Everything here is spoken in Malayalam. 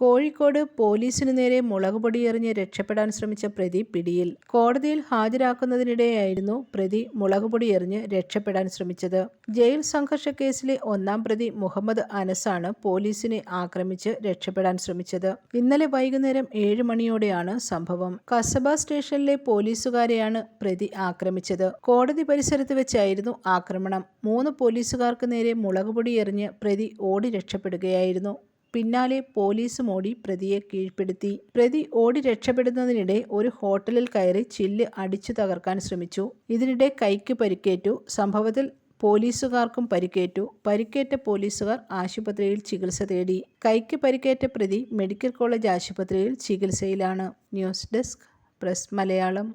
കോഴിക്കോട് പോലീസിനു നേരെ മുളക് പൊടിയെറിഞ്ഞ് രക്ഷപ്പെടാൻ ശ്രമിച്ച പ്രതി പിടിയിൽ. കോടതിയിൽ ഹാജരാക്കുന്നതിനിടെയായിരുന്നു പ്രതി മുളക് പൊടിയെറിഞ്ഞ് രക്ഷപ്പെടാൻ ശ്രമിച്ചത്. ജയിൽ സംഘർഷ കേസിലെ ഒന്നാം പ്രതി മുഹമ്മദ് അനസാണ് പോലീസിനെ ആക്രമിച്ച് രക്ഷപ്പെടാൻ ശ്രമിച്ചത്. ഇന്നലെ വൈകുന്നേരം ഏഴ് മണിയോടെയാണ് സംഭവം. കസബ സ്റ്റേഷനിലെ പോലീസുകാരെയാണ് പ്രതി ആക്രമിച്ചത്. കോടതി പരിസരത്ത് വെച്ചായിരുന്നു ആക്രമണം. മൂന്ന് പോലീസുകാർക്ക് നേരെ മുളക് പൊടിയെറിഞ്ഞ് പ്രതി ഓടി രക്ഷപ്പെടുകയായിരുന്നു. പിന്നാലെ പോലീസും ഓടി പ്രതിയെ കീഴ്പ്പെടുത്തി. പ്രതി ഓടി രക്ഷപ്പെടുന്നതിനിടെ ഒരു ഹോട്ടലിൽ കയറി ചില്ല് അടിച്ചു തകർക്കാൻ ശ്രമിച്ചു. ഇതിനിടെ കൈക്ക് പരിക്കേറ്റു. സംഭവത്തിൽ പോലീസുകാർക്കും പരിക്കേറ്റു. പരിക്കേറ്റ പോലീസുകാർ ആശുപത്രിയിൽ ചികിത്സ തേടി. കൈക്ക് പരിക്കേറ്റ പ്രതി മെഡിക്കൽ കോളേജ് ആശുപത്രിയിൽ ചികിത്സയിലാണ്. News desk press Malayalam.